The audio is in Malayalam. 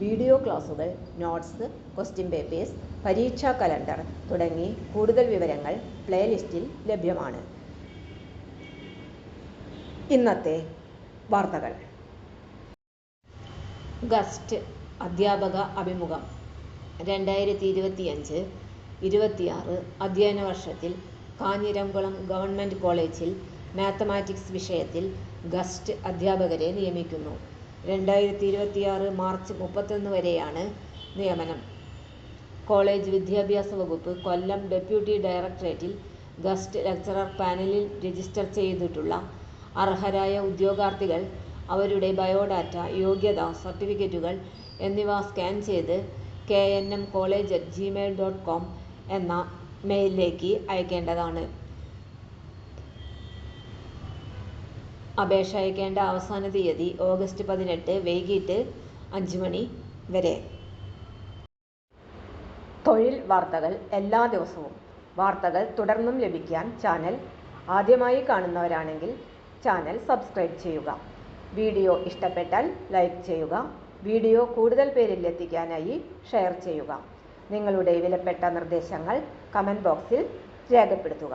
വീഡിയോ ക്ലാസുകൾ നോട്ട്സ് ക്വസ്റ്റ്യൻ പേപ്പേഴ്സ് പരീക്ഷാ കലണ്ടർ തുടങ്ങി കൂടുതൽ വിവരങ്ങൾ പ്ലേലിസ്റ്റിൽ ലഭ്യമാണ്. ഇന്നത്തെ വാർത്തകൾ. ഗസ്റ്റ് അധ്യാപക അഭിമുഖം. രണ്ടായിരത്തി ഇരുപത്തിയഞ്ച് ഇരുപത്തിയാറ് അധ്യയന വർഷത്തിൽ കാഞ്ഞിരംകുളം ഗവൺമെന്റ് കോളേജിൽ മാത്തമാറ്റിക്സ് വിഷയത്തിൽ ഗസ്റ്റ് അധ്യാപകരെ നിയമിക്കുന്നു. രണ്ടായിരത്തി ഇരുപത്തിയാറ് മാർച്ച് മുപ്പത്തൊന്ന് വരെയാണ് നിയമനം. കോളേജ് വിദ്യാഭ്യാസ വകുപ്പ് കൊല്ലം ഡെപ്യൂട്ടി ഡയറക്ടറേറ്റിൽ ഗസ്റ്റ് ലെക്ചറർ പാനലിൽ രജിസ്റ്റർ ചെയ്തിട്ടുള്ള അർഹരായ ഉദ്യോഗാർത്ഥികൾ അവരുടെ ബയോഡാറ്റ യോഗ്യത സർട്ടിഫിക്കറ്റുകൾ എന്നിവ സ്കാൻ ചെയ്ത് K N M college at Gmail dot com എന്ന മെയിലിലേക്ക് അയക്കേണ്ടതാണ്. അപേക്ഷ അയക്കേണ്ട അവസാന തീയതി ഓഗസ്റ്റ് പതിനെട്ട് വൈകിട്ട് അഞ്ച് മണി വരെ. തൊഴിൽ വാർത്തകൾ എല്ലാ ദിവസവും. വാർത്തകൾ തുടർന്നും ലഭിക്കാൻ ചാനൽ ആദ്യമായി കാണുന്നവരാണെങ്കിൽ ചാനൽ സബ്സ്ക്രൈബ് ചെയ്യുക. വീഡിയോ ഇഷ്ടപ്പെട്ടാൽ ലൈക്ക് ചെയ്യുക. വീഡിയോ കൂടുതൽ പേരിൽ എത്തിക്കാനായി ഷെയർ ചെയ്യുക. നിങ്ങളുടെ വിലപ്പെട്ട നിർദ്ദേശങ്ങൾ കമന്റ് ബോക്സിൽ രേഖപ്പെടുത്തുക.